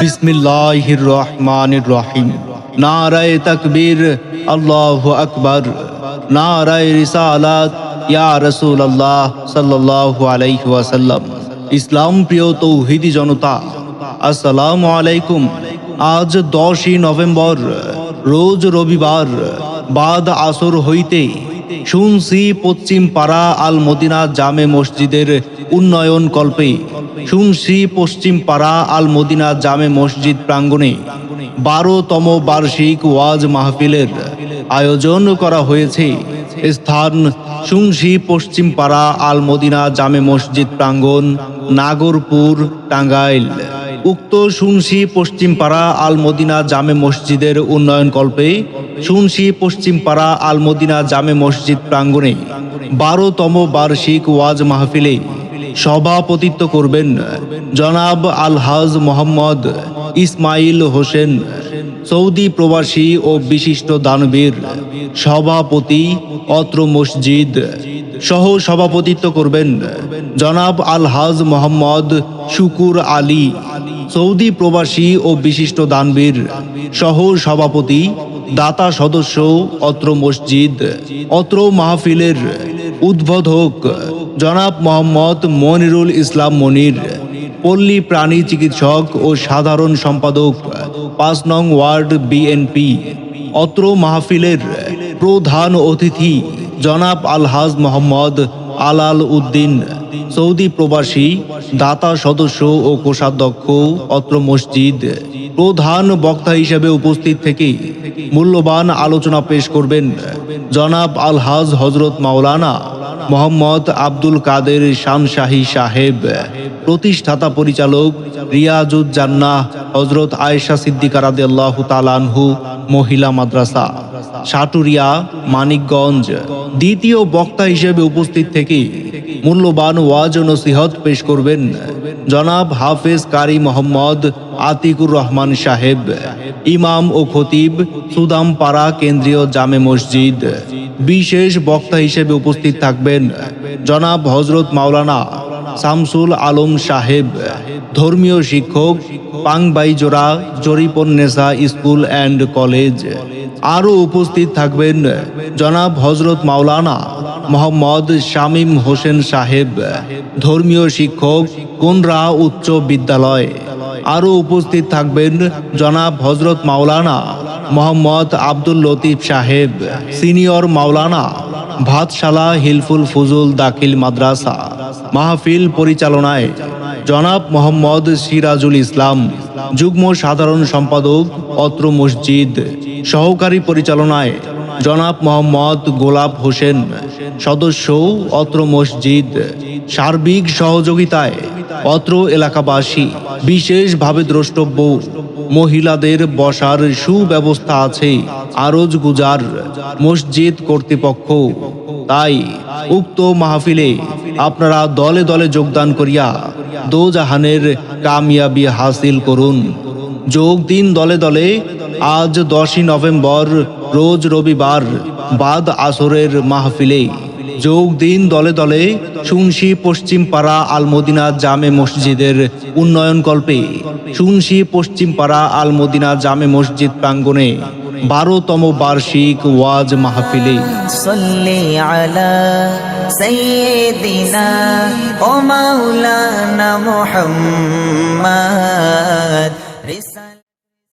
বিসমিল্লাহির রহমানির রহিম। নারায়ে তাকবীর, আল্লাহু আকবার। নারায়ে রিসালাত, ইয়া রাসূলুল্লাহ সাল্লাল্লাহু আলাইহি ওয়াসাল্লাম। ইসলাম প্রিয় তৌহিদি জনতা, আসসালামু আলাইকুম। আজ দশই নভেম্বর, রোজ রবিবার, বাদ আসর হইতে শুনছি পশ্চিম পাড়া আল মদিনা জামে মসজিদের উন্নয়ন কল্পে। শুনছি পশ্চিম পাড়া আল মদিনা জামে মসজিদ প্রাঙ্গণে। বারোতম বার্ষিক ওয়াজ মাহফিলের আয়োজন করা হয়েছে। স্থান, শুনছি পশ্চিম পাড়া আল মদিনা জামে মসজিদ প্রাঙ্গণ, নাগরপুর, টাঙ্গাইল। উক্ত শুনশি পশ্চিমপাড়া আল মদিনা জামে মসজিদের উন্নয়ন কল্পে শুনশি পশ্চিমপাড়া আল মদিনা জামে মসজিদ প্রাঙ্গণে বারোতম বার্ষিক ওয়াজ মাহফিলে সভাপতিত্ব করবেন জনাব আলহাজ মোহাম্মদ ইসমাইল হোসেন, সৌদি প্রবাসী ও বিশিষ্ট দানবীর, সভাপতি অত্র মসজিদ, সহ সভাপতিত্ব করবেন জনাব আলহাজ মোহাম্মদ শুকুর আলী। সৌদি প্রবাসী ও বিশিষ্ট দানবীর সহ সভাপতি, দাতা সদস্য, অত্র মসজিদ, অত্র মাহফিলের উদ্বোধক জনাব মোহাম্মদ মনিরুল ইসলাম মনির, পল্লী প্রাণী চিকিৎসক ও সাধারণ সম্পাদক পাঁচ নং ওয়ার্ড বিএনপি অত্র মাহফিলের প্রধান অতিথি জনাব আলহাজ মোহাম্মদ আলাল উদ্দিন। সৌদি প্রবাসী, দাতা সদস্য ও কোষাধ্যক্ষ, অত্র মসজিদ, প্রধান বক্তা হিসেবে উপস্থিত থেকে মূল্যবান আলোচনা পেশ করবেন জনাব আলহাজ হজরত মাওলানা মোহাম্মদ আব্দুল কাদের শানশাহী সাহেব, প্রতিষ্ঠাতা পরিচালক রিয়াজুজ্জান্নাহ হজরত আয়েশা সিদ্দিকা রাদিয়াল্লাহু তালানহু মহিলা মাদ্রাসা, সাটুরিয়া, মানিকগঞ্জ, দ্বিতীয় বক্তা হিসেবে উপস্থিত থেকে মূল্যবান ওয়াজ ও নসিহত পেশ করবেন। জনাব হাফেজ কারি মোহাম্মদ আতিকুর রহমান সাহেব, ইমাম ও খতিব, সুদামপাড়া কেন্দ্রীয় জামে মসজিদ। বিশেষ বক্তা হিসেবে উপস্থিত থাকবেন জনাব হজরত মাওলানা শামসুল আলম সাহেব, ধর্মীয় শিক্ষক, Pangbaijora, Joripunnesa school and college. আরও উপস্থিত থাকবেন জনাব হজরত মাওলানা মোহাম্মদ শামীম হোসেন সাহেব, ধর্মীয় শিক্ষক, কোনরা উচ্চ বিদ্যালয়। আরও উপস্থিত থাকবেন জনাব হজরত মাওলানা মোহাম্মদ আব্দুল লতিফ সাহেব, সিনিয়র মাওলানা ভাতশালা হিলফুল ফুজুল দাখিল মাদ্রাসা। মাহফিল পরিচালনায় জনাব মোহাম্মদ সিরাজুল ইসলাম, যুগ্ম সাধারণ সম্পাদক অত্র মসজিদ, সহকারী পরিচালনায় জনাব মোহাম্মদ গোলাপ হোসেন, সদস্য অত্র মসজিদ, সার্বিক সহযোগিতায় অত্র এলাকাবাসী। বিশেষভাবে দ্রষ্টব্য, মহিলাদের বসার সুব্যবস্থা আছে। আরজ গুজার মসজিদ কর্তৃপক্ষ তাই উক্ত মাহফিলে আপনারা দলে দলে যোগদান করিয়া দোজাহানের কামিয়াবি হাসিল করুন। যোগ দিন দলে দলে। আজ দশই নভেম্বর, রোজ রবিবার, বাদ আসরের মাহফিলে। যোগ দিন দলে দলে শুনশি পশ্চিম পাড়া আলমদিনা জামে মসজিদের উন্নয়ন কল্পে। শুনশি পশ্চিম পাড়া আলমদিনা জামে মসজিদ প্রাঙ্গণে। বারোতম বার্ষিক ওয়াজ মাহফিলে। ও মাওলানা মোহাম্মদ।